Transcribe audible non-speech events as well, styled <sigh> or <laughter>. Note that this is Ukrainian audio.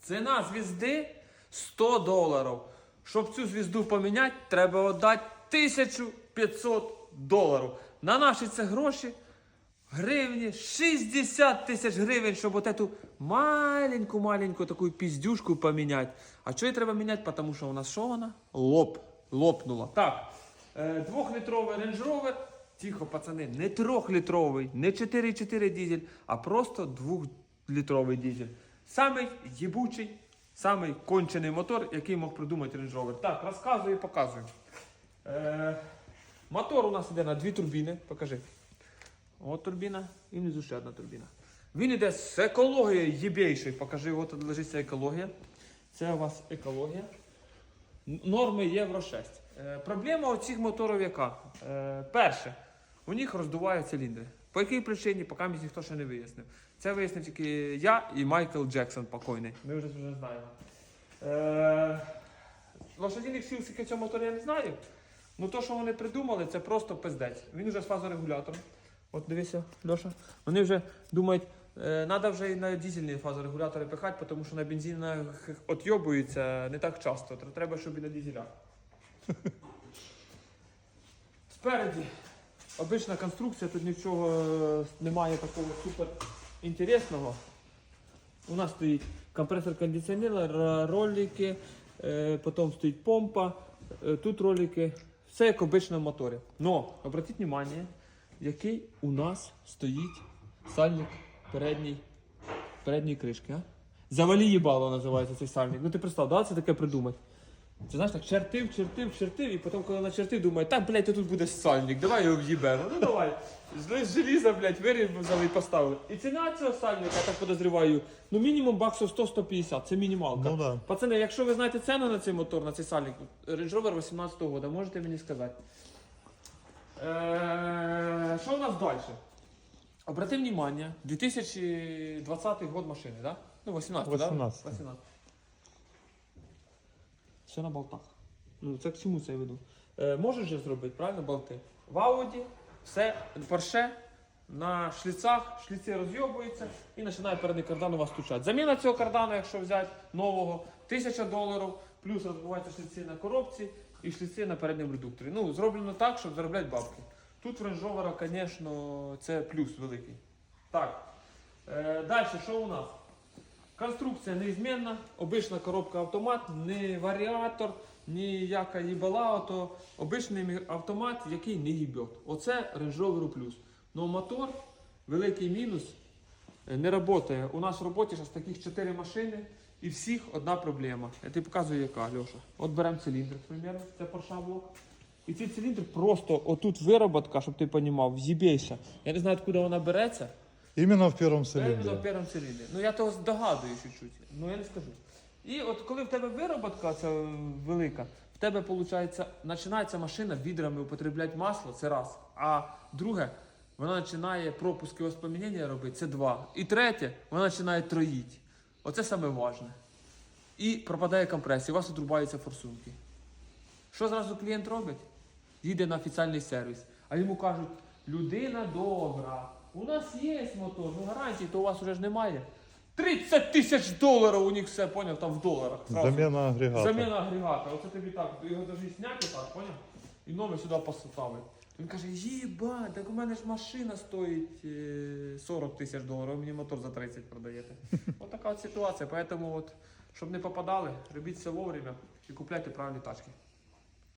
Ціна звізди 100 доларів. Щоб цю звізду поміняти, треба віддати 1500 доларів. На наші це гроші. Гривні 60 тисяч гривень, щоб от маленьку-маленьку таку піздюшку поміняти. А що її треба міняти? Тому що у нас що вона? Лоп. Лопнула. Так. Е, двохлітровий Rover. Тихо, пацани, не трьохлітровий, не 4,4 дизель, а просто двохлітровий дизель. Самий єбучий, самий кончений мотор, який мог придумати Range Rover. Так, розказую і показую. Е, мотор у нас іде на дві турбіни. Покажи. От турбіна і внизу ще одна турбіна. Він іде з екологією єбейшою. Покажи, от лежиться екологія. Це у вас екологія. Норми Євро 6. Е, проблема оцих моторів яка? Е, перше, у них роздувають циліндри. По якій причині, поки мені ніхто ще не вияснив. Це вияснив тільки я і Майкл Джексон покойний. Ми вже вже знаємо. Е, лошадиних сил скільки цього мотору я не знаю. Ну то, що вони придумали, це просто пиздець. Він вже з фазорегулятором. От дивися, Льоша. Вони вже думають, треба вже і на дизельні фазорегулятори пихати, тому що на бензинах отйобуються не так часто. Треба, щоб і на дизелях. <laughs> Спереді обична конструкція, тут нічого е, немає такого супер інтересного. У нас стоїть компресор кондиціонера, ролики, е, потім стоїть помпа, е, тут ролики. Все як обично в моторі. Но, обратіть увагу, який у нас стоїть сальник передній, передньої кришки. А? Завалі їбало називається цей сальник. Ну ти представ, да, це таке придумати. Це знаєш так, чертив, чертив, чертив, і потім, коли начертив, думає, так, блядь, тут буде сальник, давай його в'їбемо. Ну давай. З желіза, блядь, вирізали і поставили. І ціна цього сальника, я так подозріваю, ну мінімум баксів 100-150, це мінімалка. Ну да. Пацани, якщо ви знаєте ціну на цей мотор, на цей сальник, Range Rover 18 года, можете мені сказати. Е, Що у нас далі? Обрати внимание, 2020 год машини, да? Ну, 18, да? 18. 18. Все на болтах. Ну, це к чому це я веду? Е, можеш же зробити, правильно, болти? В Ауді все, Porsche, на шліцах, шліці розйобуються і починає передній кардан у вас стучати. Заміна цього кардану, якщо взяти нового, 1000 доларів, плюс розбиваються шліці на коробці і шліці на передньому редукторі. Ну, зроблено так, щоб заробляти бабки. Тут в звісно, це плюс великий. Так. Е, далі, що у нас? Конструкція неізмінна, обична коробка автомат, не варіатор, ніяка їбала, то обичний автомат, який не їбет. Оце Range плюс. Ну мотор, великий мінус, е, не працює. У нас в роботі зараз таких 4 машини і всіх одна проблема. Я тобі показую, яка, Льоша. От беремо циліндр, к це Porsche блок. І цей циліндр просто отут вироботка, щоб ти розумів, в'їбейся. Я не знаю, откуда вона береться. Именно в первом Це на цилиндре. першому циліндрі. Ну я того здогадую чуть-чуть, ну я не скажу. І от коли в тебе вироботка ця велика, в тебе виходить, починається машина відрами употребляти масло, це раз. А друге, вона починає пропуски воспоминання робити, це два. І третє, вона починає троїти. Оце саме важне. І пропадає компресія, у вас отрубаються форсунки. Що зразу клієнт робить? Їде на офіційний сервіс. А йому кажуть, людина добра, у нас є мотор, ну гарантії, то у вас вже ж немає. 30 тисяч доларів у них все, поняв, там в доларах. зразу. Замена агрегата. Заміна агрегата. Оце тобі так, його навіть зняти так, поняв? І новий сюди поставить. Він каже, їба, так у мене ж машина стоїть е, 40 тисяч доларів, а мені мотор за 30 продаєте. <laughs> От така от ситуація. Поэтому, от, щоб не попадали, робіть все вовремя і купляйте правильні тачки.